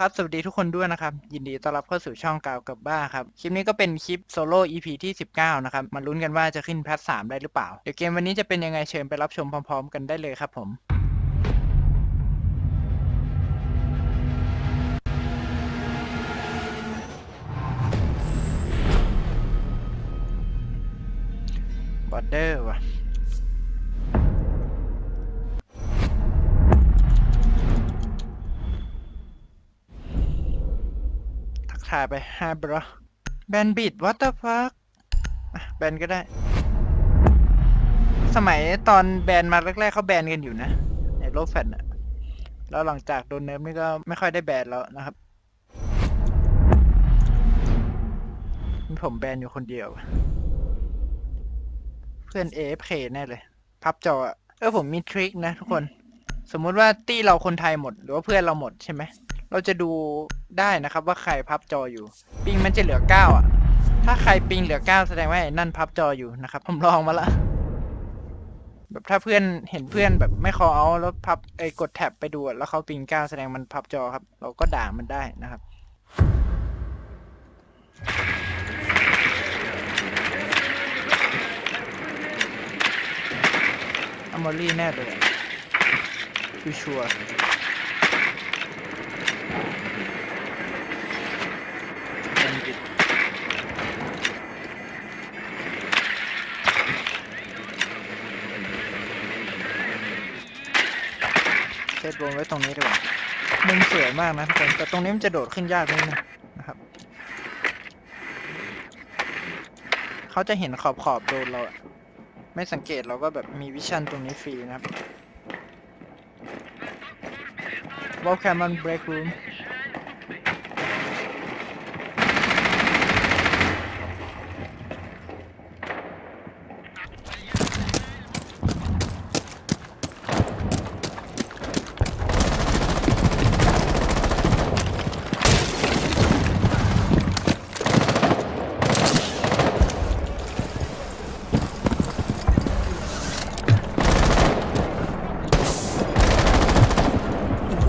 ครับ สวัสดีทุกคนด้วยนะครับ ยินดีต้อนรับเข้าสู่ช่องกาวกับบ้าครับ คลิปนี้ก็เป็นคลิปโซโล่ EP ที่ 19 นะครับ มาลุ้นกันว่าจะขึ้นแพท3ได้หรือเปล่า เดี๋ยวเกมวันนี้จะเป็นยังไงเชิญไปรับชมพร้อมๆ กันได้เลยครับผม บอร์เดอร์ว่ะ ทักทายไปฮาบรอแบนบิดวัตเตอร์ฟักแบนก็ได้ สมัยตอนแบนมาแรกๆเขาแบนกันอยู่นะไอ้โลแฟนอะแล้วหลังจากโดนเนิร์ฟนี่ก็ไม่ค่อยได้แบนแล้วนะครับมีผมแบนอยู่คนเดียว เพื่อน AFK แน่เลย พับจออะเออผมมีทริคนะทุกคน สมมุติว่าตี้เราคนไทยหมด หรือว่าเพื่อนเราหมดใช่ไหม เราจะดู ได้นะครับว่าใครพับจออยู่ ปิงมันจะเหลือเก้าอะ ถ้าใครปิงเหลือเก้าแสดงว่าไอ้นั่นพับจออยู่นะครับ ผมลองมาละแบบถ้าเพื่อนเห็นเพื่อนแบบไม่คอเอาแล้วพับไอ้กดแท็บไปดูแล้วเขาปิงเก้าแสดงมันพับจอครับ เราก็ด่ามันได้นะครับอมอรี่แน่เลยคือชัวร์บัณฑิตเซ ตบนไว้ตรงนี้ดีกว่ามุมสวยมากนะทุกคนแต่ตรงนี้มันจะโดดขึ้นยากนิดนึงนะครับเขาจะเห็นขอบขอบๆโดนเราไม่สังเกตเราก็แบบมีวิชั่นตรงนี้ฟรีนะครับ Welcome on break room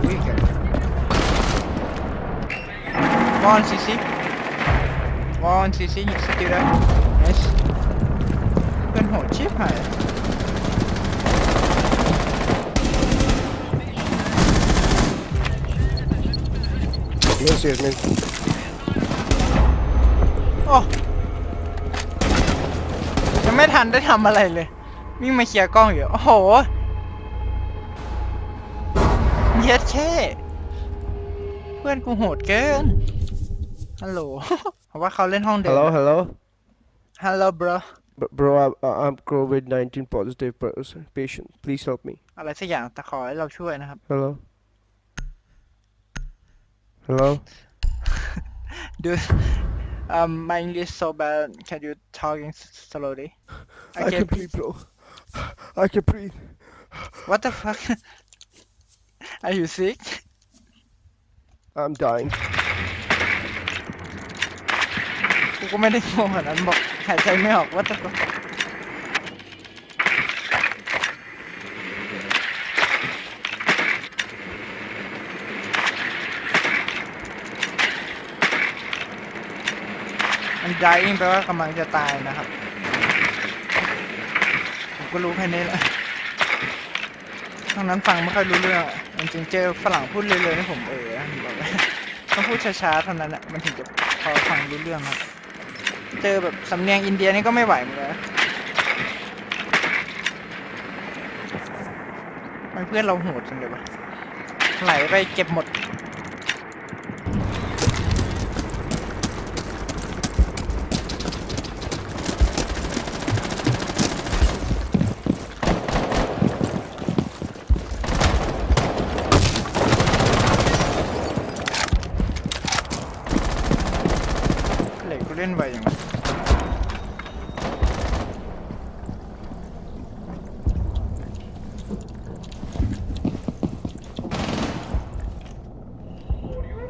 อุ้ยแก วอนซีซีวอนซีซีสติระเอสเป็นโหดชิบหาย Yes, yes, man. โอ้ยังไม่ทันได้ทำอะไรเลย วิ่งมาเคลียร์กล้องอยู่ โอ้โหเย็ดแค่ เพื่อนกูโหดเกิน ฮัลโหล เพราะว่าเขาเล่นห้องเดิม Hello, hello. ฮัลโหล bro B- bro, I'm, I'm COVID-19 positive person, patient. Please help me. อะไรสักอย่างแต่ขอให้เราช่วยนะครับ Hello. Hello. Dude, um, my English so bad. Can you talking s- slowly? I, can breathe, bro. I can breathe. What the fuck? Are you sick? I'm dying. กูก็ไม่ได้งงขนาดนั้นบอกหายใจไม่ออก What the fuck? มัน dying แปลว่ากำลังจะตายนะครับ ผมก็รู้แค่นี้แหละทั้งนั้นฟังไม่ค่อยรู้เรื่องจริงเจอฝรั่งพูดเร็วๆนี่ผมเออบอกเลยต้องพูดช้าๆเท่านั้นแหละมันถึงจะพอฟังรู้เรื่องครับ เจอแบบสำเนียงอินเดียนี่ก็ไม่ไหวเหมือนกันเพื่อนเราโหดจังเลยวะไหลไปเก็บหมดเหล็กกูเล่นไวอย่างไร Oh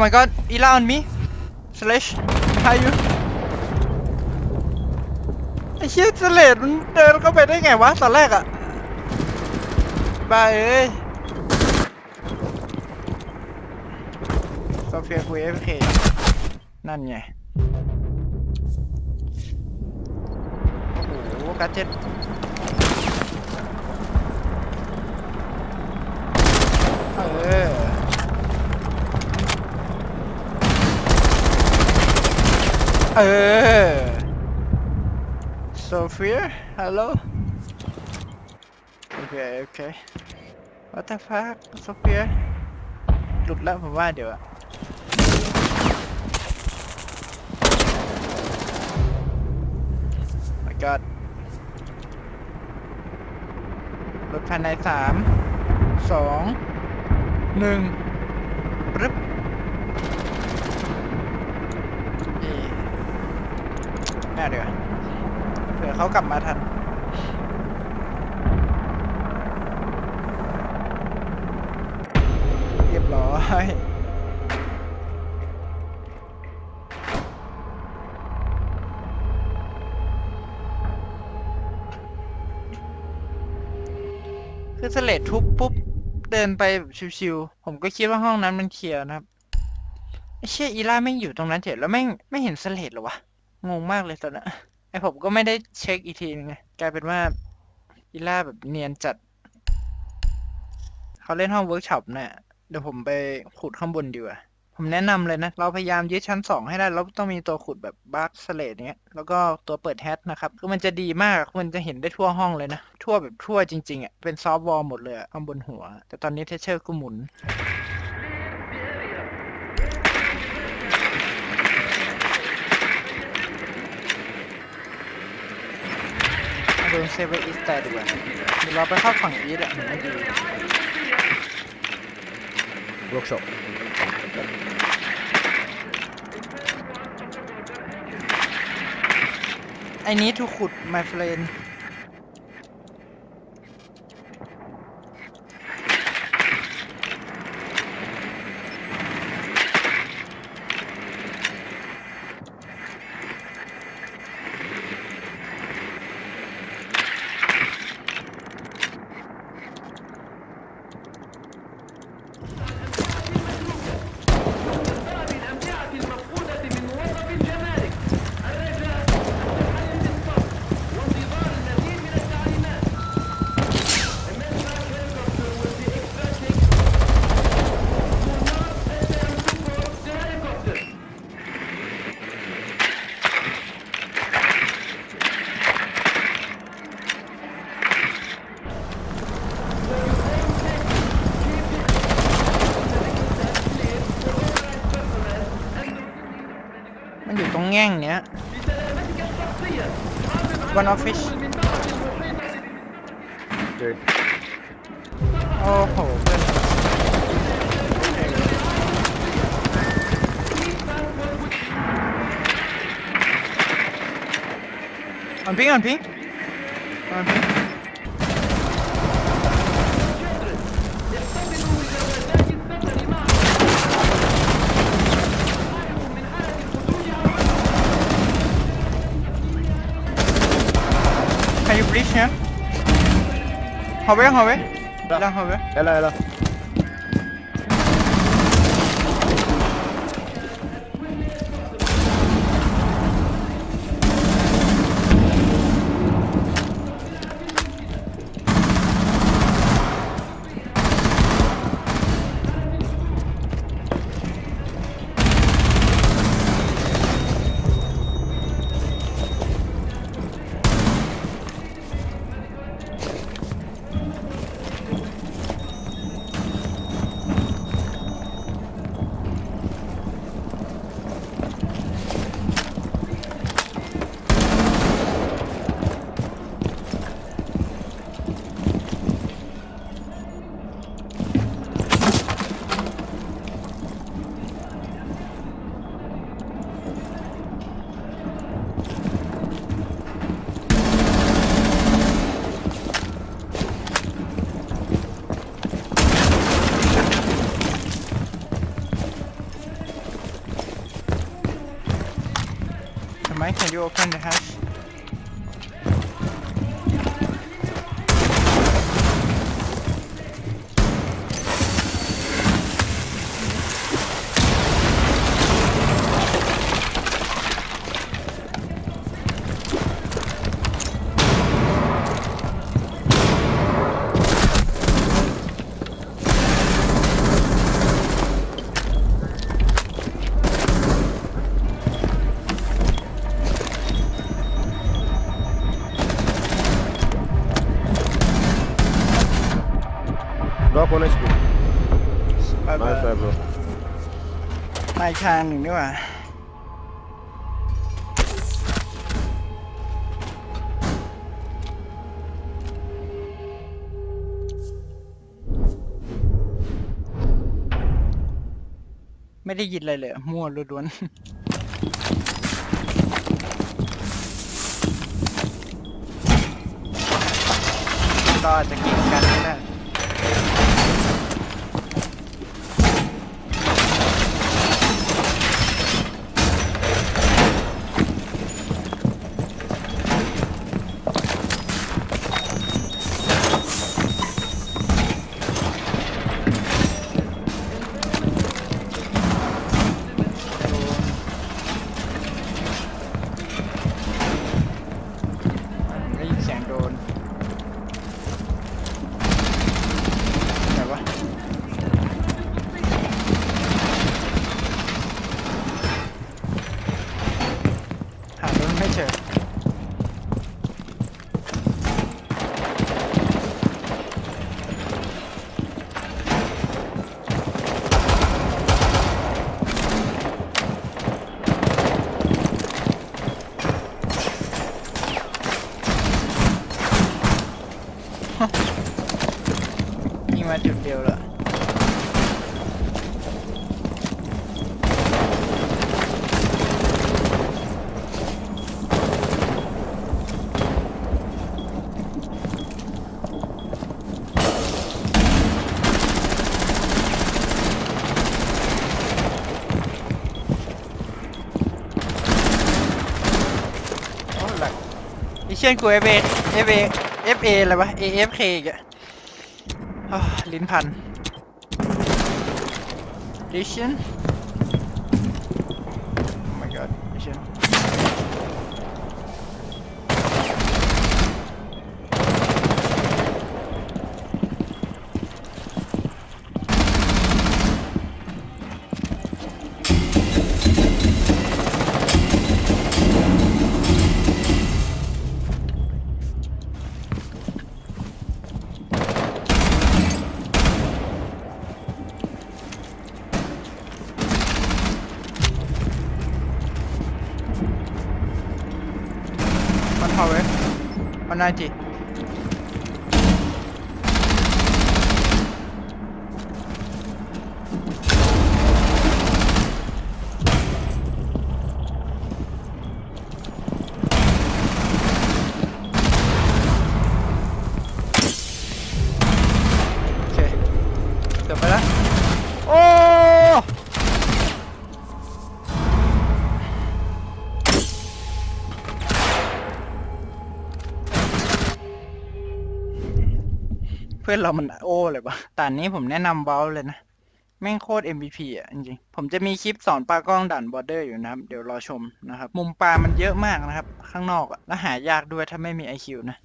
my god, Ila on me. Slash, how you? ไอ้เชี่ยสเลดมันเดินเข้าไปได้ไงวะตอนแรกอะบ้าเอ้ยโซเฟียคุยเอฟเคนั่นไง โอ้โหกัดเจ็ดเออ เออโซเฟียฮัลโหลโอเคโอเค What the fuck โซเฟียหลุดแล้วผมว่าเดี๋ยวอะ my god รถภายในสามสองหนึ่งปึ๊บเอ๊ะ่เดี๋ยวเผื่อเขากลับมาทันเรียบร้อยคือสเลดทุบปุ๊บ เดินไปแบบชิวๆผมก็คิดว่าห้องนั้นมันเคลียร์นะครับไอ้เชี่ยอีล่าแม่งอยู่ตรงนั้นเฉยแล้วแม่งไม่เห็นสเลดหรอวะ งงมากเลยตอนนั้นไอผมก็ไม่ได้เช็คอีกทีนึงไงกลายเป็นว่าอีล่าแบบเนียนจัด เขาเล่นห้องเวิร์กช็อปน่ะเดี๋ยวผมไปขุดข้างบนดีกว่าผมแนะนำเลยนะ เราพยายามยึดชั้นสองให้ได้ แล้วต้องมีตัวขุดแบบบัคสเลดเนี้ย แล้วก็ตัวเปิดแฮชนะครับ คือมันจะดีมาก มันจะเห็นได้ทั่วห้องเลยนะ ทั่วแบบทั่วจริง ๆอะ เป็นซอฟต์วอลหมดเลยข้างบนหัว แต่ตอนนี้เทเชอร์ก็หมุน โดนเซเวอร์อีสแต่ดีกว่าเดี๋ยวเราไปเข้าฝั่งอีสอะมันไม่ดี workshop ไอ้นี้ถูกขุด my friend มันอยู่ตรง แง่งเนี้ย one office Dead. โอ้โหเพื่อนออนพิงออนพิงออนพิง হবে হবে। হবে। এলা এলা। ทางหนึ่งดีกว่าไม่ได้ยินอะไรเลย มั่วล้วนๆก็จะก่งกันได้ เชื่อนกูเอฟเอเอฟเอเอฟเออะไรวะเอฟเคอีกะลิ้นพันดิชัน มั พื่อนเรามันโอ้เลยปะแต่อันนี้ผมแนะนำเบลเลยนะ แม่งโคตร MVP อะจริงๆผมจะมีคลิปสอนปลากล้องด่านบอร์เดอร์อยู่นะครับ เดี๋ยวรอชมนะครับ มุมปลามันเยอะมากนะครับ ข้างนอกอะและหายากด้วยถ้าไม่มี IQ นะ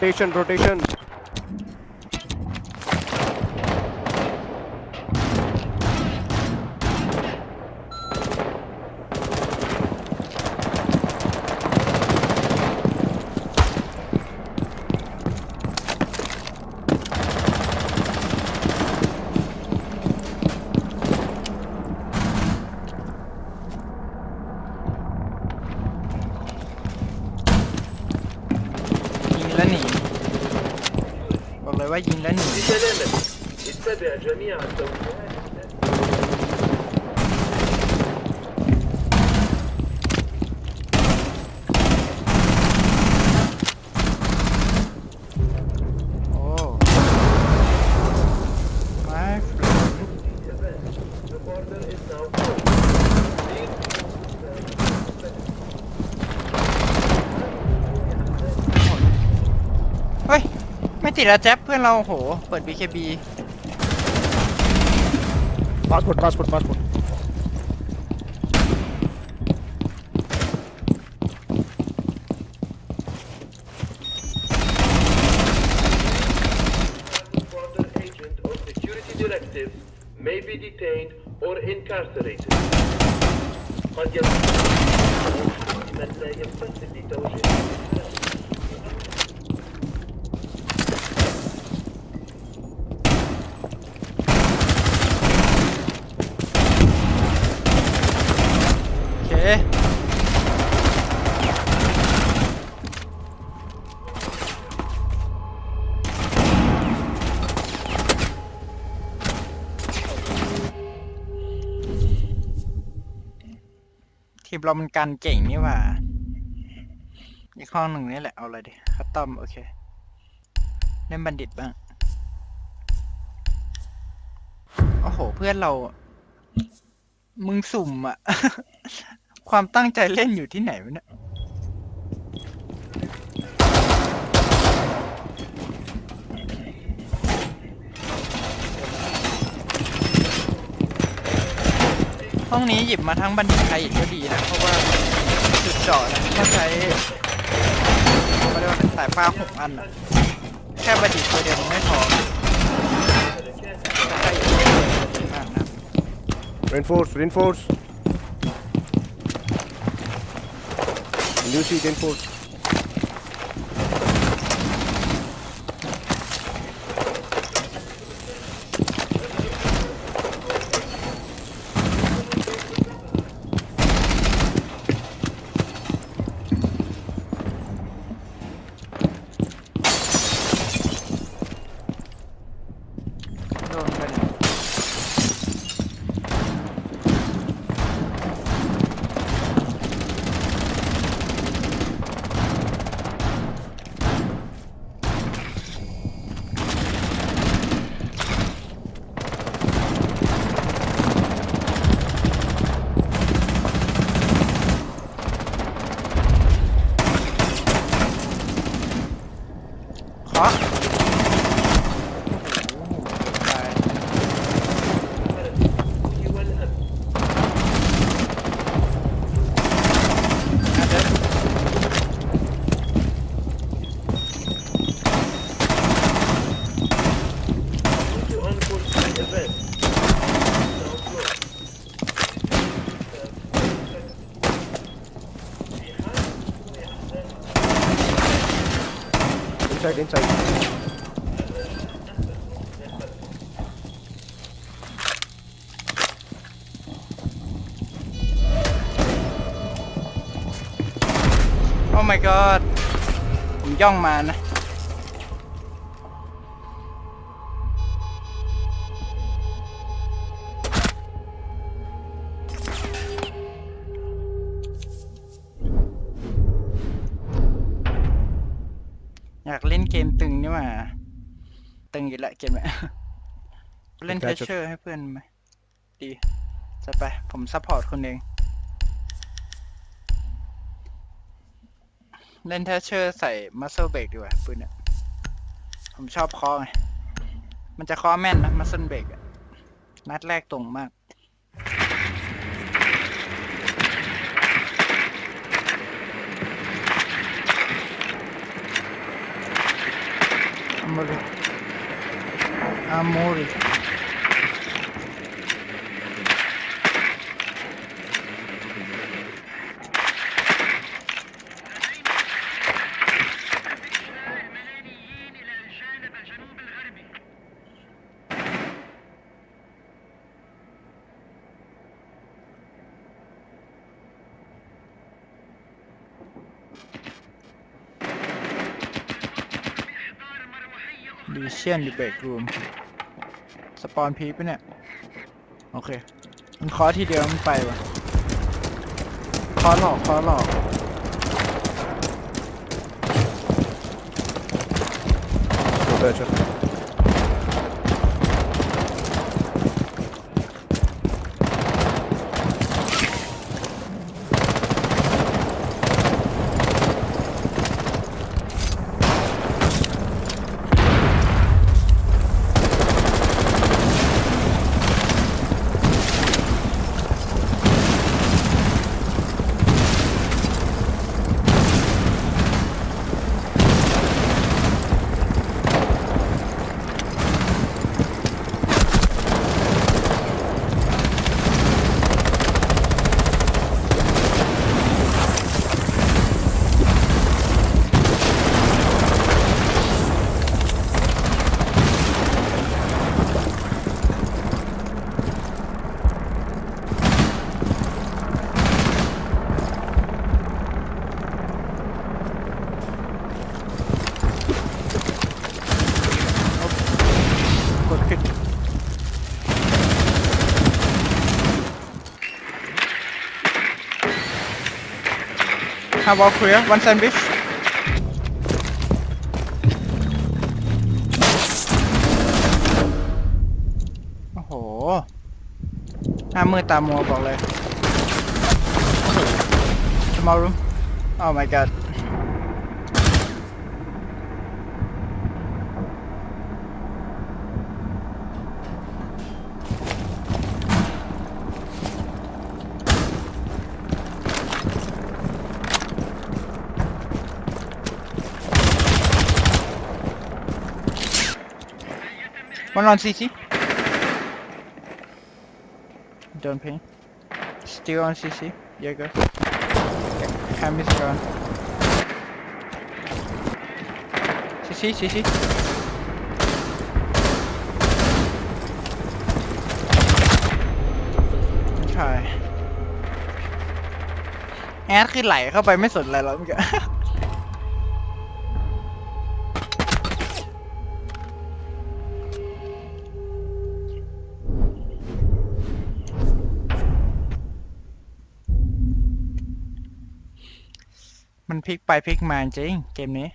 Rotation, rotation. ว่ายิงแล้วหนี بسلامة اتبع جميع التوجيهات ติดอะแจ๊บเพื่อนเราโหเปิด BKB Passport, passport, passport. Border agent or security directives may be detained or ทีมเรามันกันเก่งนี่หว่า อีกห้องหนึ่งนี่แหละ เอาเลยดิคัตตอม โอเค เล่นบัณฑิตบ้าง โอ้โห เพื่อนเรา มึงสุ่มอะ ความตั้งใจเล่นอยู่ที่ไหนวะเนี่ย ห้องนี้หยิบมาทั้งบันทึกไทยก็ดีนะ เพราะว่าจุดเจาะนะเขาใช้เขาเรียกว่าเป็นสายฟ้าหกอันอะแค่บัณฑิตตัวเดียวมันไม่พอใช่มากนะ Reinforce, reinforce. Lucy, reinforce. Inside, inside. Oh my god ผมย่ เล่นเทเชอร์ให้เพื่อนไหมดีจะไป ผมซัพพอร์ตคุณเอง เล่นเทเชอร์ใส่มัสเซ e เบรกดีกว่าปืนเนี่ยผมชอบคอไง มันจะคอแม่นนะมัสเซ e เบรกอะนัดแรกตรงมากอาโมริอาโมริ ดีเชียนดีเบรกรูมสปอนพีปะเนี่ย โอเค มันคอทีเดียวมันไปวะคอหลอกคอหลอก Gotcha. How about clear one sandwich โอ้โหหน้ามือตามัวบอกเลย Small room Oh my god วันรอนซีซี Don't ping Still on CC Yeah go Cam is gone CC CC ใช่แอดคือไหลเข้าไปไม่สนอะไรแล้วเมื่อกี้ พลิกไปพลิกมาจริงเกมนี้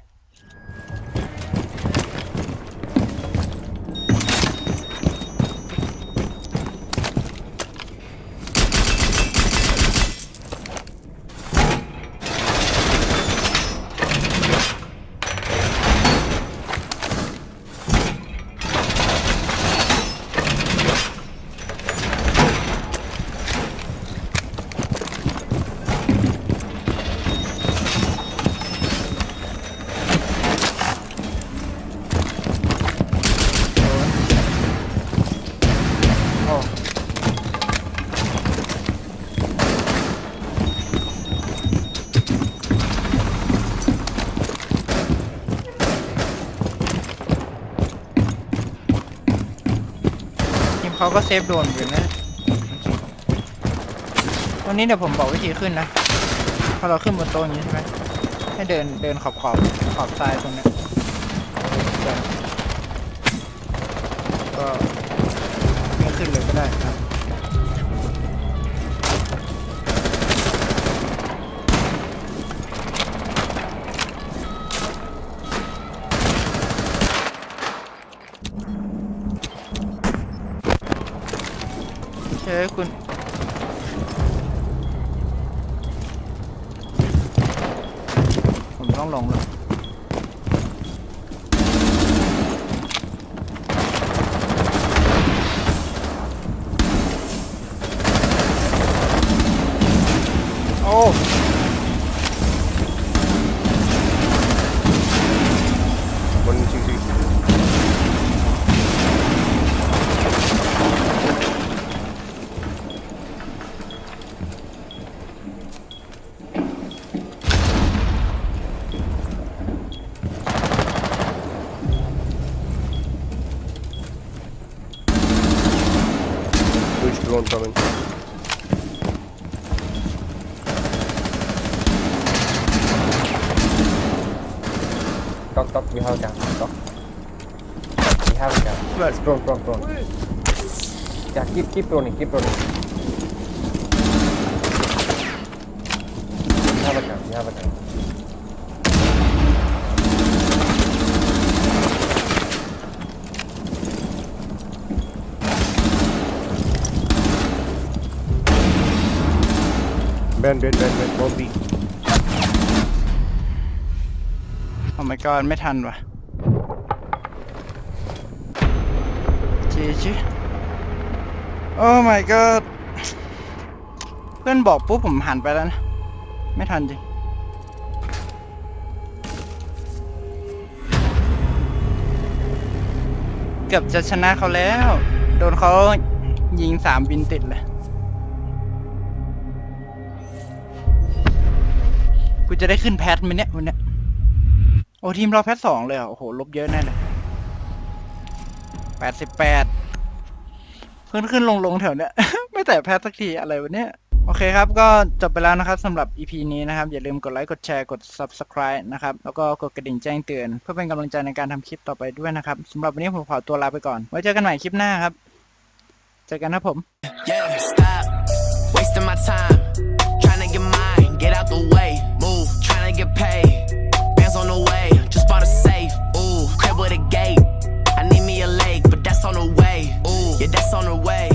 ก็เซฟโดนอยู่นะวันนี้เดี๋ยวผมบอกวิธีขึ้นนะพอเราขึ้นบนโต๊ะอย่างนี้ใช่ไหมให้เดินเดินขอบขอบขอบซ้ายตรงเนี้ย ต้องลงแล้ว Talk, talk, we have a gun. Talk. We have a gun. Where? It's drone, drone, drone. Yeah, keep, keep rolling, keep rolling. We have a gun, we have a gun. Ben, Ben, Ben, Ben, bomb B. my god ไม่ทันว่ะจีจีโอ้ my god เพื่อนบอกปุ๊บผมหันไปแล้วนะ ไม่ทันจริงเกือบจะชนะเขาแล้ว โดนเขายิงสามบินติดเลย กูจะได้ขึ้นแพทไหมเนี่ยวันเนี้ย โอ้ทีมเราแพ้สองเลยอะโอ้โหลบเยอะแน่เลยแปดสิบแปดขึ้นขึ้นลงลงแถวเนี้ย ไม่แต่แพ้สักทีอะไรวะเนี้ยโอเคครับ ก็จบไปแล้วนะครับสำหรับ EP นี้นะครับ อย่าลืมกดไลค์ กดแชร์ กด Subscribe นะครับ แล้วก็กดกระดิ่งแจ้งเตือน เพื่อเป็นกำลังใจในการทำคลิปต่อไปด้วยนะครับสำหรับวันนี้ผมขอตัวลาไปก่อน ไว้เจอกันใหม่คลิปหน้าครับ เจอกันนะผม yeah, stop. with a gate. I need me a lake, but that's on the way. Ooh, yeah, that's on the way.